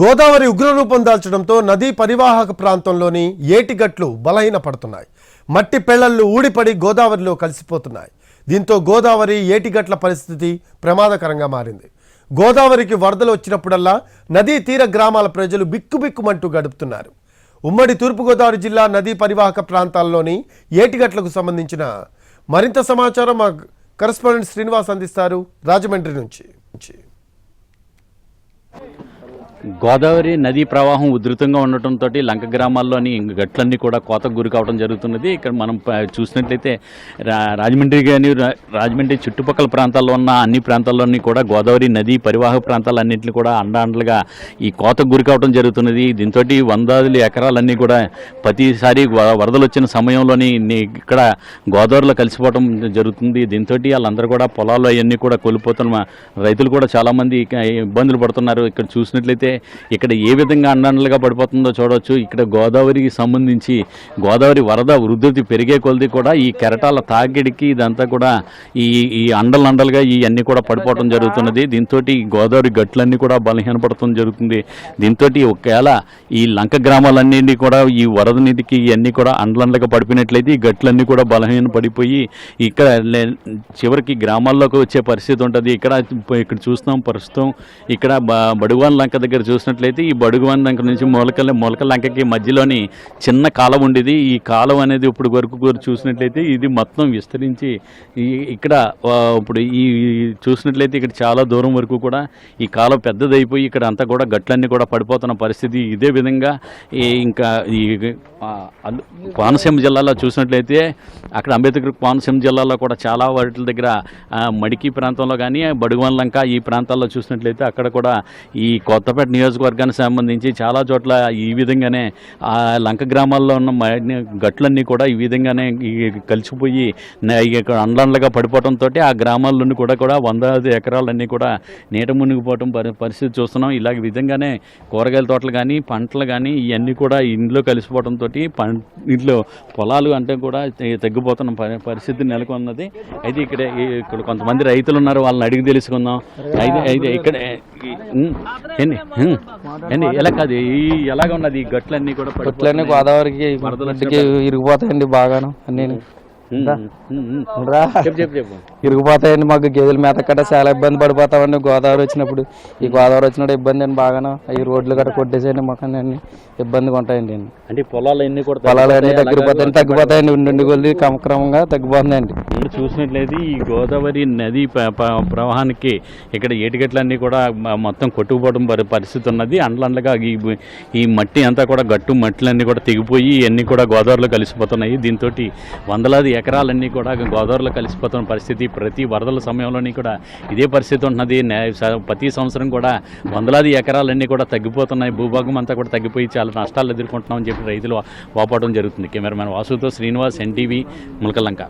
గోదావరి ఉగ్రరూపం దాల్చడంతో నదీ పరివాహక ప్రాంతంలోని ఏటిగట్లు బలహీనపడుతున్నాయి. మట్టి పెళ్ళళ్ళు ఊడిపడి గోదావరిలో కలిసిపోతున్నాయి. దీంతో గోదావరి ఏటిగట్ల పరిస్థితి ప్రమాదకరంగా మారింది. గోదావరికి వరదలు వచ్చినప్పుడల్లా నదీ తీర గ్రామాల ప్రజలు బిక్కుబిక్కుమంటూ గడుపుతున్నారు. ఉమ్మడి తూర్పుగోదావరి జిల్లా నదీ పరివాహక ప్రాంతాల్లోని ఏటిగట్లకు సంబంధించిన మరింత సమాచారం మా కరస్పాండెంట్ శ్రీనివాస్ అందిస్తారు. రాజమండ్రి నుంచి. గోదావరి నదీ ప్రవాహం ఉధృతంగా ఉండటంతో లంక గ్రామాల్లోని గట్లన్నీ కూడా కోతకు గురి కావడం జరుగుతున్నది. ఇక్కడ మనం చూసినట్లయితే రా- రాజమండ్రి కానీ రా- రాజమండ్రి చుట్టుపక్కల ప్రాంతాల్లో ఉన్న అన్ని ప్రాంతాల్లోని కూడా గోదావరి నదీ పరివాహక ప్రాంతాలన్నింటినీ కూడా అండాండ్లుగా ఈ కోతకు గురి కావడం జరుగుతున్నది. దీంతో వందల ఎకరాలన్నీ కూడా ప్రతిసారి వ- వరదలు వచ్చిన సమయంలోని ఇక్కడ గోదావరిలో కలిసిపోవడం జరుగుతుంది. దీంతో వాళ్ళందరూ కూడా పొలాల్లో అవన్నీ కూడా కోల్పోతున్న రైతులు కూడా చాలామంది ఇబ్బందులు పడుతున్నారు. ఇక్కడ చూసినట్లయితే ఇక్కడ ఏ విధంగా అండండలుగా పడిపోతుందో చూడవచ్చు ఇక్కడ గోదావరికి సంబంధించి గోదావరి వరద వృద్ధి పెరిగే కొలది కూడా ఈ కెరటాల తాకిడికి ఇదంతా కూడా ఈ ఈ అండలు అండలుగా ఇవన్నీ కూడా పడిపోవడం జరుగుతున్నది. దీంతో గోదావరి గట్లన్నీ కూడా బలహీనపడటం జరుగుతుంది. దీంతో ఒకవేళ ఈ లంక గ్రామాలన్నీ కూడా ఈ వరద నీటికి ఇవన్నీ కూడా అండలండలుగా పడిపోయినట్లయితే ఈ గట్లన్నీ కూడా బలహీన పడిపోయి ఇక్కడ చివరికి గ్రామాల్లోకి వచ్చే పరిస్థితి ఉంటుంది. ఇక్కడ ఇక్కడ చూస్తున్నాం ప్రస్తుతం ఇక్కడ బ- లంక దగ్గర చూసినట్లయితే ఈ బడుగు లంక నుంచి మూలకల్ మూలకల్ లంకకి మధ్యలోని చిన్న కాలం ఉండేది. ఈ కాలం అనేది ఇప్పుడు వరకు చూసినట్లయితే ఇది మొత్తం విస్తరించి ఇక్కడ ఇప్పుడు ఈ చూసినట్లయితే ఇక్కడ చాలా దూరం వరకు కూడా ఈ కాలం పెద్దదైపోయి ఇక్కడ అంతా కూడా గట్లన్నీ కూడా పడిపోతున్న పరిస్థితి. ఇదే విధంగా ఈ ఇంకా ఈ కోనసీమ జిల్లాలో చూసినట్లయితే అక్కడ అంబేద్కర్ కోనసీమ జిల్లాలో కూడా చాలా వాటి దగ్గర మడికి ప్రాంతంలో కానీ బడుగువన్ లంక ఈ ప్రాంతాల్లో చూసినట్లయితే అక్కడ కూడా ఈ కొత్తపేట నియోజకవర్గానికి సంబంధించి చాలా చోట్ల ఈ విధంగానే ఆ లంక గ్రామాల్లో ఉన్న గట్లన్నీ కూడా ఈ విధంగానే కలిసిపోయి అండ్లండ్లగా పడిపోవడంతో ఆ గ్రామాల్లోని కూడా కూడా వందలాది ఎకరాలన్నీ కూడా నీట మునిగిపోవడం పరి- పరిస్థితి చూస్తున్నాం. ఇలాగ విధంగానే కూరగాయల తోటలు కానీ పంటలు కానీ ఇవన్నీ కూడా ఇంట్లో కలిసిపోవడంతో పం ఇంట్లో పొలాలు అంటే కూడా తగ్గిపోతున్న పరి- పరిస్థితి నెలకొన్నది. అయితే ఇక్కడ ఇక్కడ కొంతమంది రైతులు ఉన్నారు వాళ్ళని అడిగి తెలుసుకుందాం. అయితే అయితే ఇక్కడ ఉమ్, ఏండి ఎలా కాదు? ఈ ఎలాగ ఉన్నది? ఈ గట్లన్నీ కూడా పడిపోతున్నాయి. గోదావరికి వరదలు ఇంటికి ఇరిగిపోతాయండి బాగాను అన్నీ చెప్పు చెప్పు చెప్పు. ఇరిగిపోతాయండి మాకు. గేదెల మేత కట్ట చాలా ఇబ్బంది పడిపోతామండి. గోదావరి వచ్చినప్పుడు. ఈ గోదావరి వచ్చినప్పుడు ఇబ్బంది అండి బాగాను. ఈ రోడ్లు గట్ట కొట్టేసేయండి మాకు అన్ని ఇబ్బందిగా ఉంటాయండి అంటే పొలాలు అన్ని కూడా పొలాలు అన్నీ తగ్గిపోతాయి, తగ్గిపోతాయండి. తగ్గిపోతాయండి ఉండి కొద్ది క్రమక్రమంగా తగ్గిపోతుందండి ఇప్పుడు చూసినట్లయితే ఈ గోదావరి నది ప్రవాహానికి ఇక్కడ ఏటిగట్లన్నీ కూడా మొత్తం కొట్టుకుపోవడం పరి- పరిస్థితి ఉన్నది. అండ్లండ్లుగా ఈ ఈ మట్టి అంతా కూడా గట్టు మట్టిలన్నీ కూడా తెగిపోయి ఇవన్నీ కూడా గోదావరిలో కలిసిపోతున్నాయి. దీంతో వందలాది ఎకరాలన్నీ కూడా గోదావరిలో కలిసిపోతున్న పరిస్థితి ప్రతి వరదల సమయంలోని కూడా ఇదే పరిస్థితి ఉన్నది నే- స- ప్రతి సంవత్సరం కూడా వందలాది ఎకరాలన్నీ కూడా తగ్గిపోతున్నాయి. భూభాగం అంతా కూడా తగ్గిపోయి చాలా నష్టాలు ఎదుర్కొంటున్నామని చెప్పి రైతులు వాపోవడం జరుగుతుంది. కెమెరామెన్ వాసుతో శ్రీనివాస్ ఎన్టీవీ ములకలంక